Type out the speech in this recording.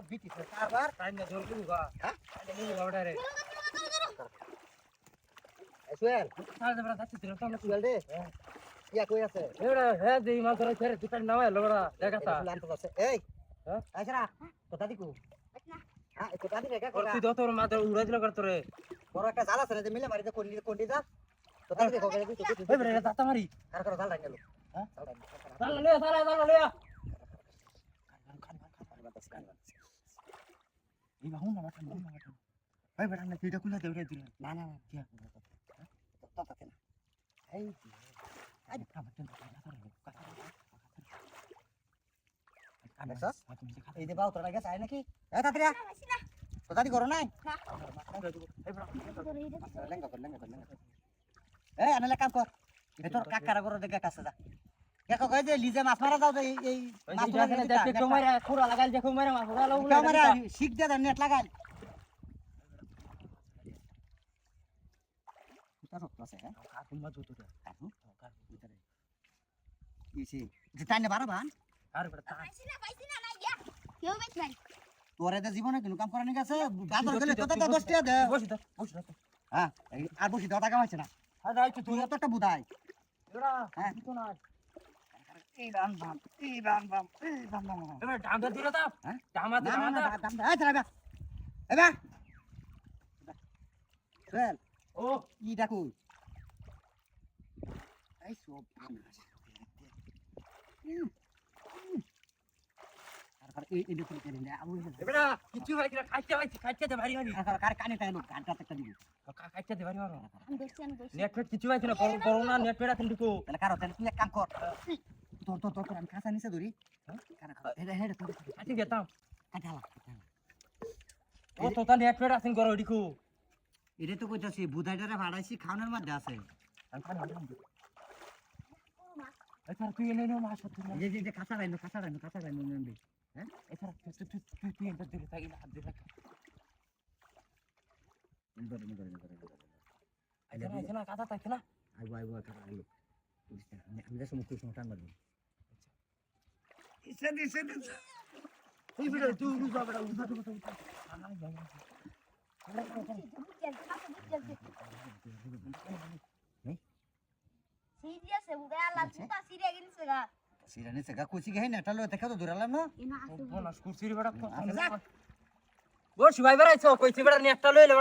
সব বিটিছে কারবার টাইম না জোর করু গা হ্যাঁ? নিয়ে বাবাটা রে সুয়েল সারা দেবরা যাচ্ছে দিন তো সুয়েল রে। ইয়া কই আছে? এবারে হে দেই মা করে ছেড়ে দুটা নাও এলো বড়া দেখাতা লান্ত আছে এই হ্যাঁ? আইছরা কোথা দিকু? না। হ্যাঁ কোথা দিকে? কা ওর তুই দত মাথা উড়াই দিল কর তোরে। বড় একটা জাল আছে না যে মিলে মারিতে কোন্ডি কোন্ডি যা কোথা দিকে কোকে দিতে ওই রে দাতা মারি। আর করো জাল রাখল হ্যাঁ? জাল রাখল চাল লে চাল চাল লে। এই বাহু না মাথা না মাথা ওই বড় না তুইটা কুলা দেউরে দিল না না না কিয়া তো তো না এই আই কামা তেন কথা রে কথা? এই যে বাউ তোরা গেছে আয় নাকি এ তাতরিয়া না দি করো নাই না লেঙ্গা কর লেঙ্গা কর লেঙ্গা কর এ আনালে কাম কর ভেতর কাকারা করো দেখা কাছে যা দেখো কই যে লিজে মাছ মারা যাও এই এই মাছ যে মারা দেখে নেটটা। কোমারে পুরা লাগাল যে কোমারে মাছ লাগু কেউ মারা শিখ দে নেট লাগাই কোথা রক্ত আছে হ্যাঁ? কাকুন মা জুতো দে কাকু? ইসি যে তাইনে বারো বান আর বড় তা পাইছি না পাইছি না নাই গিয়া কেউ বেচ নাই। তোরে তো জীবনে কোনো কাম আছে? বাদর গেলে তো তো দশ টাকা দে বসি দে। বসি দে হ্যাঁ আর বসি দশ টাকা হয়েছে না। যাই তুই তুই তো একটা বুধাই। এরা হ্যাঁ। কিছু না হ্যাঁ? কেন কিছু ভাই কিরা খাইতে ভাই খাইতে দে ভারি ভারি। কার কানে তাই লোক গানটা দিবি খাইতে দে ভারি ভারি। আমি দেখছি আমি দেখছি নেট ফেট কিছু না করোনা নেট ফেট কিন্তু তাহলে কারও তুই এক কাম কর। তোর তোর তোর আমি কাঁচা নিচে ধরি। কারা হেডা হেডা তোর আছি গেতাম কাঁঠালা ও তো তা নেট ফেট আছে করো ডিকু এটা তো কইতাছি বুধাইটারে ভাড়াইছি খাওয়ানোর মধ্যে আছে। আচ্ছা তুই এনে মাছ যে যে- যে কাঁচা রাইনো কাঁচা রাইনো কাঁচা রাইনো নেবে আচ্ছা তুই তুই তুই তুই এন্টার দিলে থাকি না হাত ধরে নি ধরে নি ধরে নি আচ্ছা না আচ্ছা কাটা থাকে না। আইবো আইবো কাঁচা আইবো। আমি যাচ্ছি মুখ কুসুম টান মারবো। ইসে দিছে দিছে তুই বিড়ে তুই উঠা বেটা উঠা উঠা উঠা সিরিয়াস বুড়া আল্লাহ তুতা সিরিয়া গিনছে গা সিরা নিচে গা কুচি গে না টালো দেখা তো দূরালাম না এনা আছে বোনাস বেটা ও শিবাই বেড়াইছো কইছি বেটা নেটটা লইলে